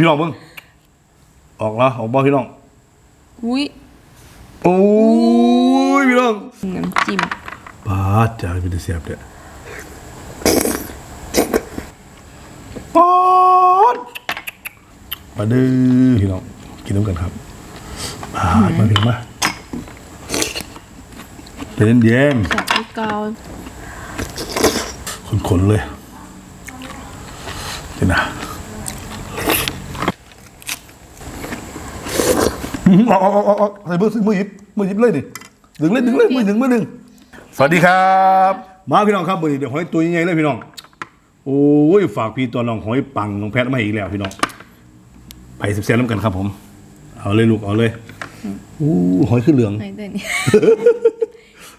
พี่น้องเบิ่งออกแล้วออกบ่พี่น้องอุ้ยโอ้ยพี่น้องน้ำจิ้มปาดจ้าเป็นแต่เสียบเด้อปาดมาเด้อพี่น้องกินน้ำกันครับปาดมาเพียงมาเป็นเย็นจากที่เกาๆขนๆเลยเดี๋ยวนะ อืมเออกออกออกออกใส่เบอร์ซื้อมือหยิบมือหยิบเลยดิดึงเลยดึงเลยมือดึงมือดึงสวัสดีครับ มาพี่น้องครับวันนี้เดี๋ยวหอยตัวใหญ่ๆเลยพี่น้อง โอ้ยฝากพี่ตัวน้องหอยปังน้องแพทมาให้อีกแล้วพี่น้อง ไปสิบเซนน้ำกันครับผม เอาเลยลูกเอาเลยอู้หอยขึ้นเหลืองไอ้ตัวนี้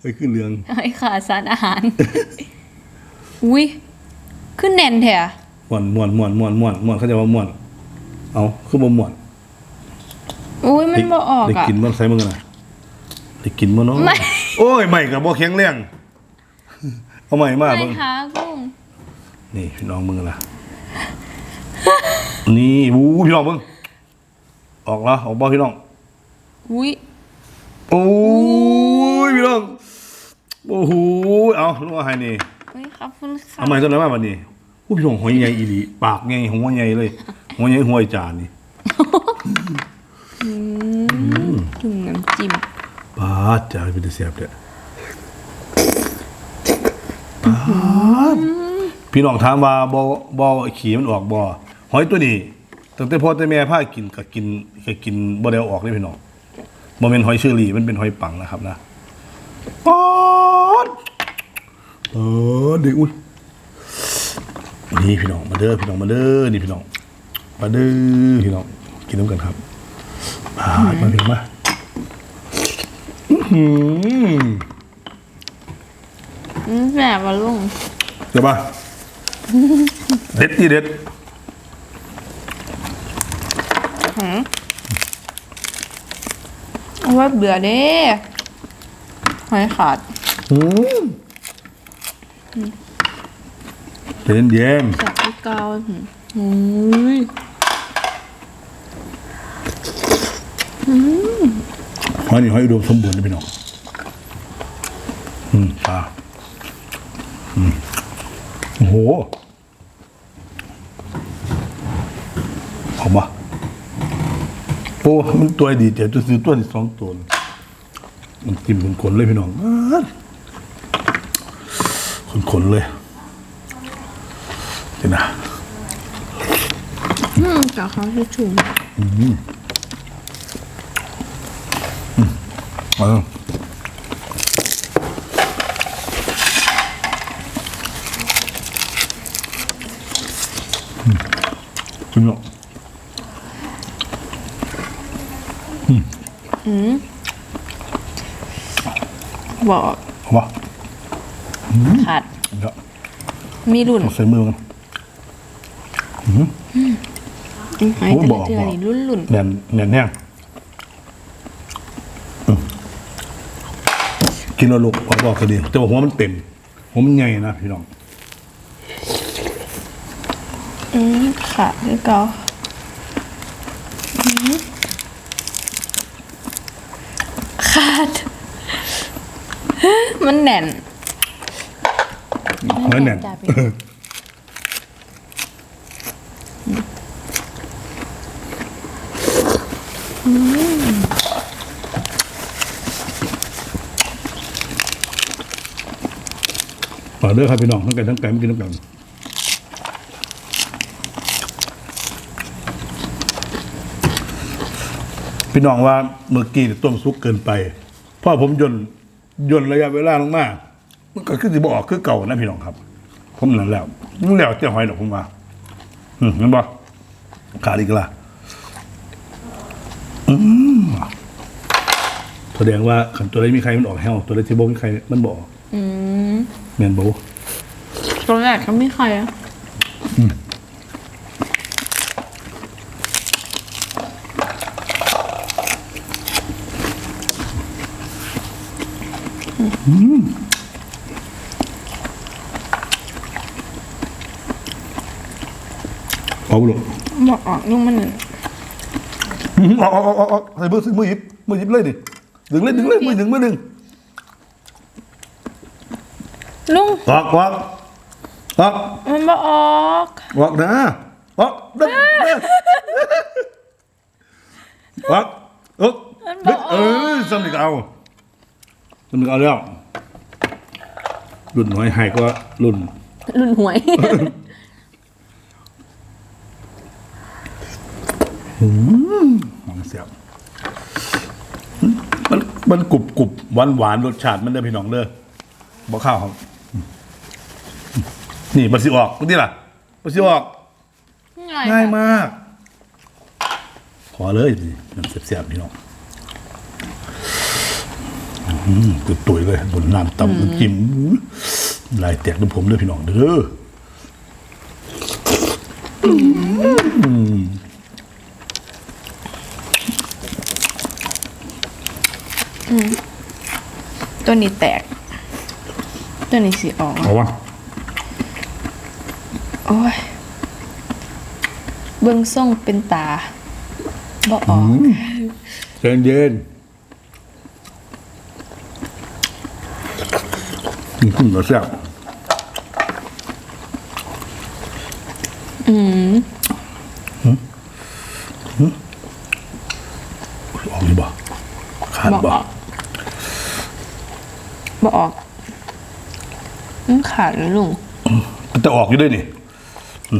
หอยขึ้นเหลืองไอ้ขาดสารอาหาร อุ้ยขึ้นแน่นแท้ม่วนม่วนม่วนม่วนม่วนม่วนเขาจะว่าม่วน เอาคือบ่ม่วน อุ้ยมันบ่ออกได้อะ กินบ่ใส่มึงกันนะได้กินบ่เนาะไม่ โอ้ยใหม่กับบ่แข็งแรงเอาใหม่มาไม่เบิ่งหากุ้งนี่พี่น้องมึงล่ะนี่อู้พี่น้องเบิ่งออกแล้วออกบ่พี่น้องอุ้ยโอ้ยพี่น้องโอ้โหเอาลูกเอาให้นี่ อุ้ยขอบคุณค่ะเอาใหม่ต้นแล้วมาบัดนี้อู้พี่น้องหอยใหญ่อีหลีปากใหญ่หัวใหญ่เลยหัวใหญ่หัวไอ้จานนี่ ถึงน้ำจิ้มปาดจ้าเป็นแต่เสียบเด้อปาดพี่น้องถามว่าบ่บ่ขี่มันออกบ่หอยตัวนี้ตั้งแต่พ่อแต่แม่พากินก็กินก็กินบ่ได้เอาออกเลยพี่น้องบ่แม่นหอยเชอรี่มันเป็นหอยปังนะครับนะปาดเออเด็กอุ้ยนี่พี่น้องมาเด้อพี่น้องมาเด้อนี่พี่น้องมาเด้อพี่น้องกินน้ำกันครับ ปาดมาเพียงมาอืมอืมแม่ว่าลุงเดี๋ยวป่ะเด็ดที่เด็ดเอาว่าเบื่อเด้หอยขาดอืมเป็นเย็นจากที่เกาอุ้ย หอยนี่หอยอุดมสมบูรณ์นะพี่น้องอืมปลาอืมโอ้โหเอามาโอ้มันตัวดีเจ๋ตัวซื้อตัวที่สองตัวเลยมันกินขนๆเลยพี่น้องขนๆเลยเดี๋ยวนะอืมจากเขาจะถูกเอออืมจริงเหรอบอกเอาปะขาดเดี๋ยวมีรุ่นต้องใส่มือกันหอยโอ้แต่บละอกเทือบอกนี่รุ่นรุ่นแน่นแน่นแห้งอืม กินแล้วลูกบอกบอกก็ดีแต่ว่าหัวมันเต็มหัวมันใหญ่นะพี่น้องอืมขาดที่เกาอืมขาด มันแน่นหัวแน่นจ้ะพี่ ฝากเด้อครับพี่น้องทั้งไก่ทั้งไก่ไม่กินน้ำกันพี่น้องว่าเมื่อกี้ต้มซุกเกินไปเพราะผมย่นย่นระยะเวลาลงมามันก็คือสิบออกคือเก่านะพี่น้องครับ ผมนั่นแล้วมันแล้วเจ้าหอยดอกผมมาอืมเห็นบ่ขาดอีกละอืมแสดงว่าขันตัวใดมีใครมันออกแห้วตัวใดที่บ่มีใครมันบออกอืมแม่นบ่ตอนแร กก็ไม่ใครอะเอาบ่ลูกมบอกออกยุ่งมันหนึ่งออกออกออกออกออกใส่มือมือหยิบมือหยิบเลยดิดึงเล ยดึงเลยมือหนึ่งมือหนึ่งลุงออกออกออกมันบอกออกออกนะออกเดินเดินออกออกเฮ้ยเออสำนึกเอาสำนึกเอาแล้วรุ่นน้อยให้ก็รุ่น รุ่นหวยมันเสียบมันมันกรุบกรุบหวานหวานรสชาติมันได้อพี่น้องเด้อบอกข้าวครับ นี่มันสิออกนี่ล่ะมันสิออก ง่ายมาก ขอเลยสิน้ำเสียบๆพี่น้องอืมตุยๆเลยบนน้ำตำน้ำจิ้มลายแตกน้ำผมเลยพี่น้องเด้อตัวนี้แตก ตัวนี้สีออกเอาวะ โอ้ย เบื้องส่งเป็นตาบอกออกใจเย็นอืมเราแซ่บอืมออกหรือเปล่าขาดบอกบ่ออกบอกออกมันขาดเลยลุงมันจะออกอยู่ด้วยนี่อืมอืม เ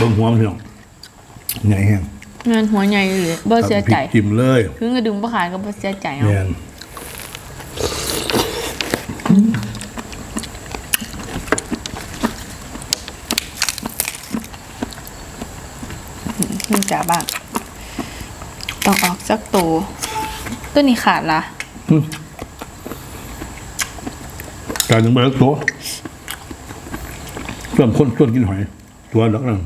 บิ่งหัวมันพี่น้องใหญ่แห้งงานหัวใหญ่เลยบ่เสียใจพริกจิ้มเลยคือกระดุมบ่ขาดก็บ่เสียใจเอาแม่นมึงจ๋าบ้างต้องออกสักตัวตัวนี้ขาดละการยังไม่เลิกตัว ส่วนคนส่วนกินหอย ตัวดักนั่ง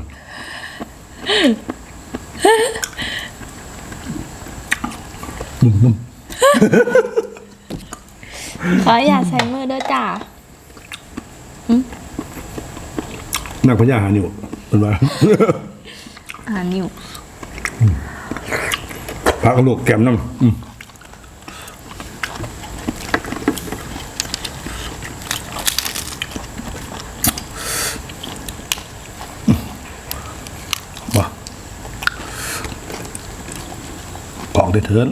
นุ่มขออย่าใส่มือเด้อจ้าๆนักพญาหานิ้วเป็นว่าอ่านิ้วพักกระโหลกแก้มน้ำ ออกได้เถิน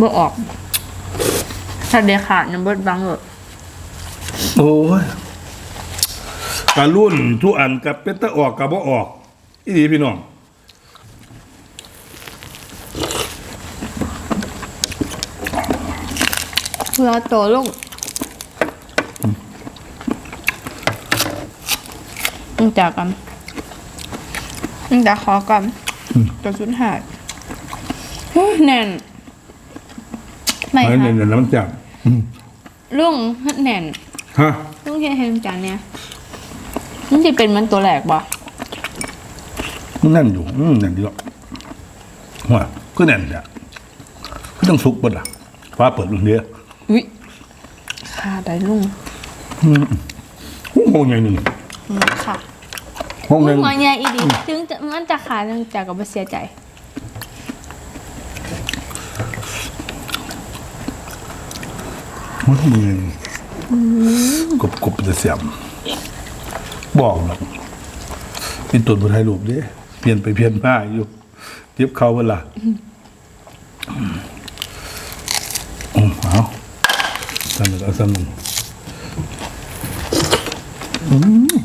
บ่ออกถ้าเดียวขาดน้ำเบิดบังเออโอ้ยการรุ่นทุกอันกับเป็นตะออกกับบ่ออกอีดีพี่น้องเพื่อโตลงมึงจากกันมึงจากขอกันตัวสุดหายเฮ้ย แน่นไม่ไม่ค่ะเนี่ยน้ำจับลุงแน่นฮะลุงเห็นเห็นจานเนี่ยมันจะเป็นมันตัวแหลกบ่มันแน่นอยู่อืมแน่นดีหรอกว่าก็แน่นเนี่ยก็ต้องซุกเปิดล่ะฟ้าเปิดลุงเดียวอุ้ยขาได้ลุงห้องใหญ่หนึ่งอืมค่ะห้องหลุนึ่งงมาแย่อีดีถึงจะมันจะขาดถึงจากกับเสียใจ ห้องหนึ่งกบกบจะเสียมบอกหรอกเป็นตัวบนไทยรูปเด้เปลี่ยนไปเปลี่ยนมาอยู่เย็บเขาเวลาอืมเอาสนุกเอาสั่นอืม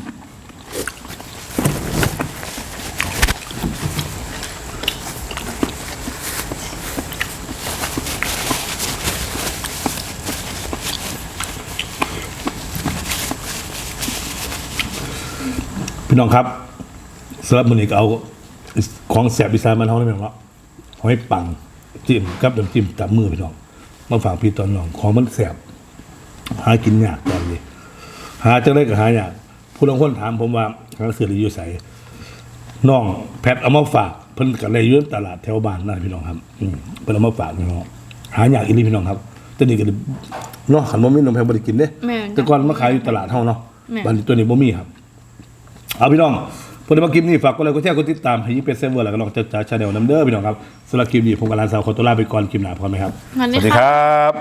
พี่น้องครับสำหรับมือนี้ก็เอาของแสบอีสานมานเท่านั้นเองว่าหอยปังจิ้มกับน้ำจิ้มตับมือพี่น้องมาฝากพี่ตอนน้องของมันแสบหากินยากตอนนี้หาจังได้ก็หายากผู้ลางคนถามผมว่าหนังสือหรืออยู่ใสน้องแพทเอามาฝากเพิ่นกับเลยอยืนตลาดแถวบ้านนั่นพี่น้องครับอืมเพิ่นเอามาฝากพี่น้องหายากอีหลีพี่น้องครับแตัวนี้ก็เลยเนาะขันบ่มีน้องแพทบ่ได้กินเด้แม่นแต่ก่อนมาขายอยู่ตลาดเฮาเนาะแม่นบัดนี้ตัวนี้บ่มีครับ เอาพี่น้องพอได้มาคลิปนี้ฝากกดไลค์กดแชร์กดติดตามให้ยี่เป็ดเซฟเวอร์แล้วก็ลองจัดจ่าชาแนลน้ำเด้อพี่น้องครับสำหรับคลิปนี้ผมกับลานสาวขอตัวลาไปก่อนคลิปหน้าพร้อมไหมครับสวัสสดีวัสดีค่ะครับ